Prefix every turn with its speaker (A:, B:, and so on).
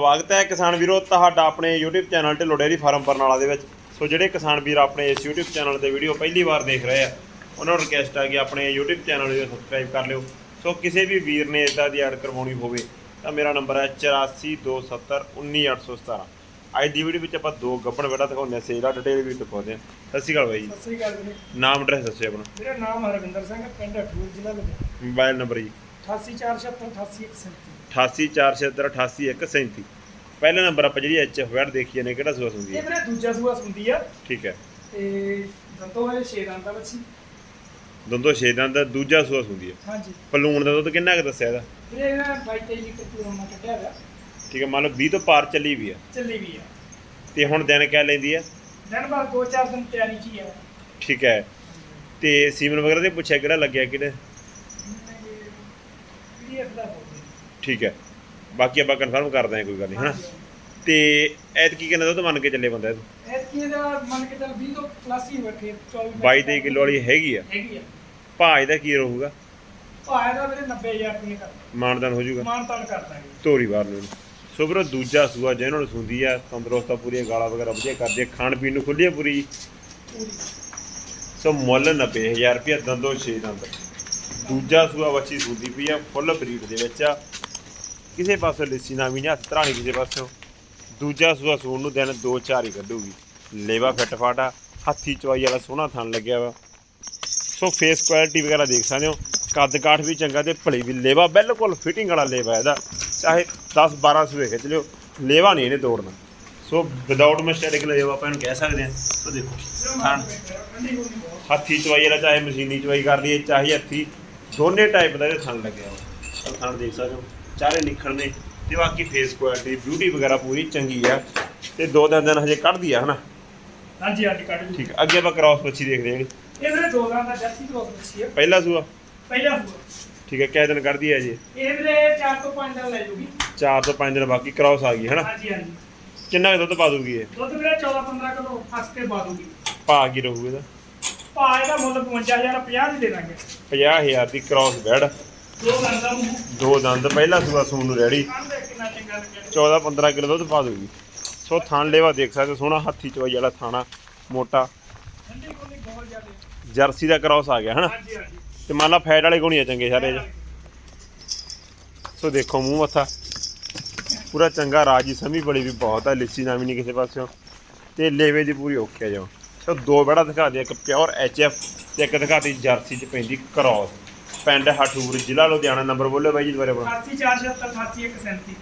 A: ਸਵਾਗਤ ਹੈ ਕਿਸਾਨ ਵੀਰੋ ਤੁਹਾਡਾ ਆਪਣੇ YouTube channel Dhillon dairy farm Barnala ਦੇ ਵਿੱਚ। ਸੋ ਜਿਹੜੇ ਕਿਸਾਨ ਵੀਰ ਆਪਣੇ ਇਸ YouTube ਚੈਨਲ ਦੇ ਵੀਡੀਓ ਪਹਿਲੀ ਵਾਰ ਦੇਖ ਰਹੇ ਆ ਉਹਨਾਂ ਨੂੰ ਰਿਕਵੈਸਟ ਆ ਕਿ ਆਪਣੇ YouTube ਚੈਨਲ ਨੂੰ ਸਬਸਕ੍ਰਾਈਬ ਕਰ ਲਿਓ। ਸੋ ਕਿਸੇ ਵੀ ਵੀਰ ਨੇ ਇਦਾਂ ਦੀ ਐਡ ਕਰਵਾਉਣੀ ਹੋਵੇ ਤਾਂ ਮੇਰਾ ਨੰਬਰ ਹੈ 8427191817 ਅੱਜ ਦੀ ਵੀਡੀਓ ਵਿੱਚ ਆਪਾਂ ਦੋ ਗੱਬਣ ਬੇੜਾ ਦਿਖਾਉਂਦੇ ਆ ਸੇਲ ਦਾ ਡਿਟੇਲ ਵੀ ਦਿਖਾਉਂਦੇ ਆ ਸਤਿ ਸ਼੍ਰੀ ਅਕਾਲ ਬਾਈ ਜੀ।
B: ਸਤਿ ਸ੍ਰੀ ਅਕਾਲ ਵੀਰੇ।
A: ਨਾਮ ਐਡਰੈਸ ਦੱਸਿਓ ਆਪਣਾ।
B: ਮੇਰਾ ਨਾਮ ਹਰਵਿੰਦਰ ਸਿੰਘ ਪਿੰਡ ਅਠੂਰ ਜ਼ਿਲ੍ਹਾ ਲੁਧਿਆਣਾ।
A: ਮੋਬਾਈਲ ਨੰਬਰ ਜੀ।
B: 8847888137
A: 88478137 ਪਹਿਲਾ ਨੰਬਰ ਆਪਾਂ ਜਿਹੜੀ ਐਚਐਫ ਵੈਟ ਦੇਖੀ ਨੇ ਕਿਹੜਾ ਸੂਸ ਹੁੰਦੀ
B: ਇਹ
A: ਹੈ
B: ਵੀਰੇ ਦੂਜਾ ਸੂਆ ਸੁੰਦੀ ਆ।
A: ਠੀਕ ਹੈ।
B: ਤੇ ਦੰਦੋਂ ਹੈ 6 ਦੰਦਾਂ ਵਿੱਚ
A: ਦੋਂਦੋ ਛੇ ਦੰਦ ਦਾ ਦੂਜਾ ਹੈ
B: ਹਾਂਜੀ।
A: ਪਲੂਣ ਦਾ ਦੁੱਧ ਕਿੰਨਾ ਕੁ ਦੱਸਿਆ ਇਹਦਾ?
B: ਵੀਰੇ ਇਹਨਾਂ 22 23 ਲੀਟਰ ਪੂਰਾ ਮਾ ਕੱਢਿਆ ਹੋਇਆ।
A: ਠੀਕ ਹੈ ਮੰਨ ਲਓ 20 ਤੋਂ ਪਾਰ ਚੱਲੀ ਵੀ ਆ।
B: ਚੱਲੀ ਵੀ ਆ।
A: ਤੇ ਹੁਣ ਦਿਨ ਕਹਿ ਲੈਂਦੀ ਆ?
B: ਦਿਨ ਬਾਅਦ 2-4 ਦਿਨ ਤਿਆਰੀ ਚ ਹੀ ਆ।
A: ਠੀਕ ਹੈ। ਤੇ ਸੀਮਨ ਵਗੈਰਾ ਤੇ ਪੁੱਛਿਆ ਕਿਹੜਾ ਲੱਗਿਆ ਕਿਹੜੇ?
B: ਦਾ ਬੋਲਦੇ
A: ਠੀਕ ਹੈ। ਬਾਕੀ ਆਪਾਂ ਕਨਫਰਮ ਕਰਦੇ ਹਾਂ ਕੋਈ ਗੱਲ ਨਹੀਂ ਹਨਾ? ਤੇ ਐਤ ਕੀ ਕਹਿੰਦਾ ਦੁੱਧ ਮੰਨ ਕੇ ਚੱਲੇ ਬੰਦਾ
B: ਇਹ? ਕੀ ਦਾ ਮੰਨ ਕੇ ਚੱਲ 20 ਤੋਂ ਪਲੱਸ ਹੀ ਬੈਠੇ 24
A: 22 23 ਕਿਲੋ ਵਾਲੀ ਹੈਗੀ ਆ?
B: ਹੈਗੀ ਆ।
A: ਭਾਅ ਇਹਦਾ ਕੀ ਰਹੂਗਾ?
B: ਭਾਅ ਦਾ ਵੀਰੇ 90000 ਰੁਪਏ ਕਰ
A: ਮਾਨਦਾਨ ਹੋ ਜਾਊਗਾ?
B: ਮਾਨ ਤਾਨ ਕਰ ਦਾਂਗੇ।
A: ਧੋਰੀ ਵਾਰ ਨੂੰ। ਸੋ ਵੀਰੋ ਦੂਜਾ ਸੂਆ ਜਿਹਨਾਂ ਨੂੰ ਸੁੰਦੀ ਆ ਤੰਦਰੁਸਤ ਆ ਪੂਰੀਆਂ ਗਾਲਾਂ ਵਗੈਰਾ ਵਧੀਆ ਕਰਦੀ ਖਾਣ ਪੀਣ ਨੂੰ ਖੁੱਲੀ ਆ ਪੂਰੀ? ਸੋ ਮੁੱਲ 90000 ਰੁਪਏ ਦੰਦੋ 6 ਦੰਦ। ਦੂਜਾ ਸੂਆ ਬੱਚੀ ਸੁੰਦੀ ਪਈ ਆ, ਫੁੱਲ ਬਰੀਡ ਦੇ ਵਿੱਚ ਆ। ਕਿਸੇ ਪਾਸੇ ਲਿੱਸੀ ਨਾ ਵੀ ਨਹੀਂ ਹੱਥ ਧਰਾਣੀ ਕਿਸੇ ਪਾਸੋਂ। ਦੂਜਾ ਸੂਆ ਸੂਣ ਨੂੰ ਦਿਨ 2-4 ਹੀ ਕੱਢੂਗੀ। ਲੇਵਾ ਫਿੱਟ ਫਾਟਾ ਹੱਥੀ ਚਵਾਈ ਵਾਲਾ ਸੋਹਣਾ ਥਣ ਲੱਗਿਆ ਵਾ। ਸੋ ਫੇਸ ਕੁਆਲਿਟੀ ਵਗੈਰਾ ਦੇਖ ਸਕਦੇ ਹੋ। ਕੱਦ ਕਾਠ ਵੀ ਚੰਗਾ ਤੇ ਭਲੀ ਵੀ ਲੇਵਾ ਬਿਲਕੁਲ ਫਿਟਿੰਗ ਵਾਲਾ ਲੇਵਾ ਇਹਦਾ। ਚਾਹੇ 10 12 ਸੂਏ ਖਿੱਚ ਲਿਓ, ਲੇਵਾ ਨਹੀਂ ਇਹਨੇ ਤੋੜਨਾ। ਸੋ ਵਿਦਆਊਟ ਮਸਟੈਟਿਕ ਲੇਵਾ ਆਪਾਂ ਇਹਨੂੰ ਕਹਿ ਸਕਦੇ ਹਾਂ। ਸੋ ਦੇਖੋ, ਥਣ। ਹੱਥੀ ਚਵਾਈ ਵਾਲਾ ਚਾਹੇ ਮਸ਼ੀਨੀ ਚਵਾਈ ਕਰ ਲਈਏ, ਚਾਹੇ ਹੱਥੀ ਦੋਨੇ ਟਾਈਪ ਦਾ ਇਹ ਥਣ ਲੱਗਿਆ ਵਾ ਥਣ ਦੇਖ ਸਕਦੇ ਹੋ। ਚਾਰੇ ਨਿਖਰ ਨੇ ਤੇ ਬਾਕੀ ਫੇਸ ਕੁਆਲਿਟੀ ਬਿਊਟੀ ਵਗੈਰਾ ਪੂਰੀ ਚੰਗੀ ਆ। ਤੇ ਦੋ ਦਿਨ ਦਿਨ ਹਜੇ ਕੱਢਦੀ ਆ ਹਨਾ?
B: ਹਾਂਜੀ ਹਾਂਜੀ ਕੱਢ ਲਈ।
A: ਠੀਕ ਆ। ਅੱਗੇ ਆਪਾਂ ਕ੍ਰਾਸ ਬੱਚੀ ਦੇਖਦੇ ਹਾਂ
B: ਇਹ ਵੀਰੇ ਦੋ ਦਾਂ ਦਾ ਜਰਸੀ ਕ੍ਰੋਸ ਬੱਚੀ ਹੈ
A: ਪਹਿਲਾ ਸੂਆ?
B: ਪਹਿਲਾ ਸੂਆ।
A: ਠੀਕ ਹੈ ਕਿਹ ਦਿਨ ਕੱਢਦੀ ਹੈ ਜੀ
B: ਇਹ ਵੀਰੇ 4 ਤੋਂ 5 ਦਿਨ ਲੈ ਜੂਗੀ।
A: 4 ਤੋਂ 5 ਦਿਨ ਬਾਕੀ ਕ੍ਰਾਸ ਆ ਗਈ ਹਨਾ?
B: ਹਾਂਜੀ ਹਾਂਜੀ।
A: ਕਿੰਨਾ ਕੁ ਦੁੱਧ ਪਾ ਦੂਗੀ ਇਹ?
B: ਦੁੱਧ ਵੀਰੇ 14 15 ਕਿਲੋ ਹਸਤੇ ਪਾ ਦੂਗੀ।
A: ਪਾ ਕੀ ਰਹੂ ਇਹਦਾ?
B: ਭਾਅ ਇਹਦਾ ਮੁੱਲ 55000 50 ਦੀ ਦੇ ਦਾਂਗੇ।
A: 50000 ਦੀ ਕ੍ਰਾਸ ਬੈਡ
B: ਦੋ ਦੰਦਾਂ ਨੂੰ
A: ਦੋ ਦੰਦ ਪਹਿਲਾ ਸੂਆ ਸੂਣ ਨੂੰ ਰੈਡੀ
B: ਕੰਨ ਦੇ ਕਿੰਨਾ ਚੰਗਾ ਲੱਗਿਆ।
A: 14 15 ਕਿਲੋ ਦੁੱਧ ਪਾ ਦੂਗੀ ਸੋ ਥਣ ਲੈਵਾ ਦੇਖ ਸਕਦੇ ਹੋ, ਸੋਹਣਾ ਹੱਥੀ ਚਵਾਈ ਵਾਲਾ ਥਾਣਾ ਮੋਟਾ।
B: ਠੰਡੀ ਕੋਲੀ ਬਹੁਤ ਜ਼ਿਆਦਾ।
A: ਜਰਸੀ ਦਾ ਕ੍ਰਾਸ ਆ ਗਿਆ ਹਨਾ?
B: ਹਾਂਜੀ ਹਾਂਜੀ।
A: ਤੇ ਮੰਨ ਲਾ ਫੈਟ ਵਾਲੇ ਗੁਣੀ ਆ ਚੰਗੇ ਸਾਰੇ ਜਿਹੇ। ਸੋ ਦੇਖੋ ਮੂੰਹ ਮੱਥਾ। ਪੂਰਾ ਚੰਗਾ ਰਾਜੀ ਸਮੀ ਬੜੀ ਵੀ ਬਹੁਤ ਆ ਲਿੱਸੀ ਨਾ ਵੀ ਨਹੀਂ ਕਿਸੇ ਪਾਸਿਓਂ। ਤੇ ਲੇਵੇ ਦੀ ਪੂਰੀ ਓਕੇ ਆ ਜਾਓ। ਸੋ ਦੋ ਬੜਾ ਦਿਖਾ ਦੇ ਇੱਕ ਪਿਓਰ ਐਚਐਫ ਤੇ ਇੱਕ ਦਿਖਾਤੀ ਜਰਸੀ ਚ ਪੈਂਦੀ ਕ੍ਰਾਸ। ਪਿੰਡ ਹਠੂਰ, ਜ਼ਿਲ੍ਹਾ ਲੁਧਿਆਣਾ, ਨੰਬਰ ਬੋਲੋ ਬਾਈ ਜੀ ਦੁਬਾਰੇ ਆਪਣਾ
B: 84 477 88 137